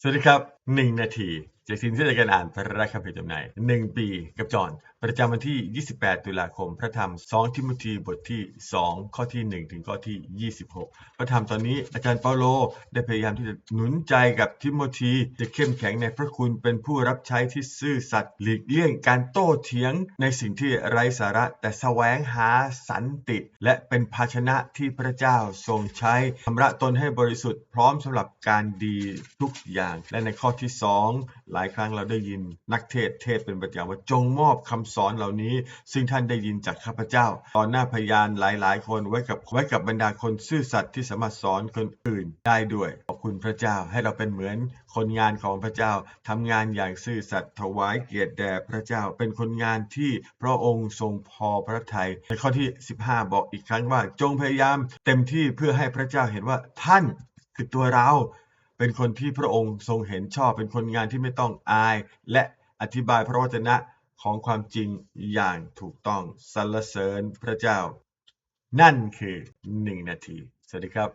สวัสดีครับ 1นาทีจากทีมที่จะการอ่านพระคัมภีร์จำหน่าย1ปีกับจอนประจำวันที่ 28 ตุลาคม พระธรรม 2 ทิโมธีบทที่ 2 ข้อที่ 1 ถึงข้อที่ 26 พระธรรมตอนนี้อาจารย์เปาโลได้พยายามที่จะหนุนใจกับทิโมธีจะเข้มแข็งในพระคุณเป็นผู้รับใช้ที่ซื่อสัตย์หลีกเลี่ยงการโต้เถียงในสิ่งที่ไร้สาระ แต่แสวงหาสันติ และเป็นภาชนะที่พระเจ้าทรงใช้ชำระตนให้บริสุทธิ์พร้อมสำหรับการดีทุกอย่างและในข้อที่2หลายครั้งเราได้ยินนักเทศเทศเป็นประจำว่าจงมอบคำสอนเหล่านี้ ซึ่งท่านได้ยินจากข้าพเจ้าต่อหน้าพยานหลาย ๆ คนไว้กับไว้กับบรรดาคนซื่อสัตย์ที่สามารถสอนคนอื่นได้ด้วยขอบคุณพระเจ้าให้เราเป็นเหมือนคนงานของพระเจ้าทำงานอย่างซื่อสัตย์ถวายเกียรติแด่พระเจ้าเป็นคนงานที่พระองค์ทรงพอพระทัยในข้อที่ 15 บอกอีกครั้งว่า จงพยายามเต็มที่เพื่อให้พระเจ้าเห็นว่าท่านคือตัวเรา เป็นคนที่พระองค์ทรงเห็นชอบ เป็นคนงานที่ไม่ต้องอาย และอธิบายพระวจนะของความจริงอย่างถูกต้องสรรเสริญพระเจ้า นั่นคือ 1 นาที สวัสดีครับ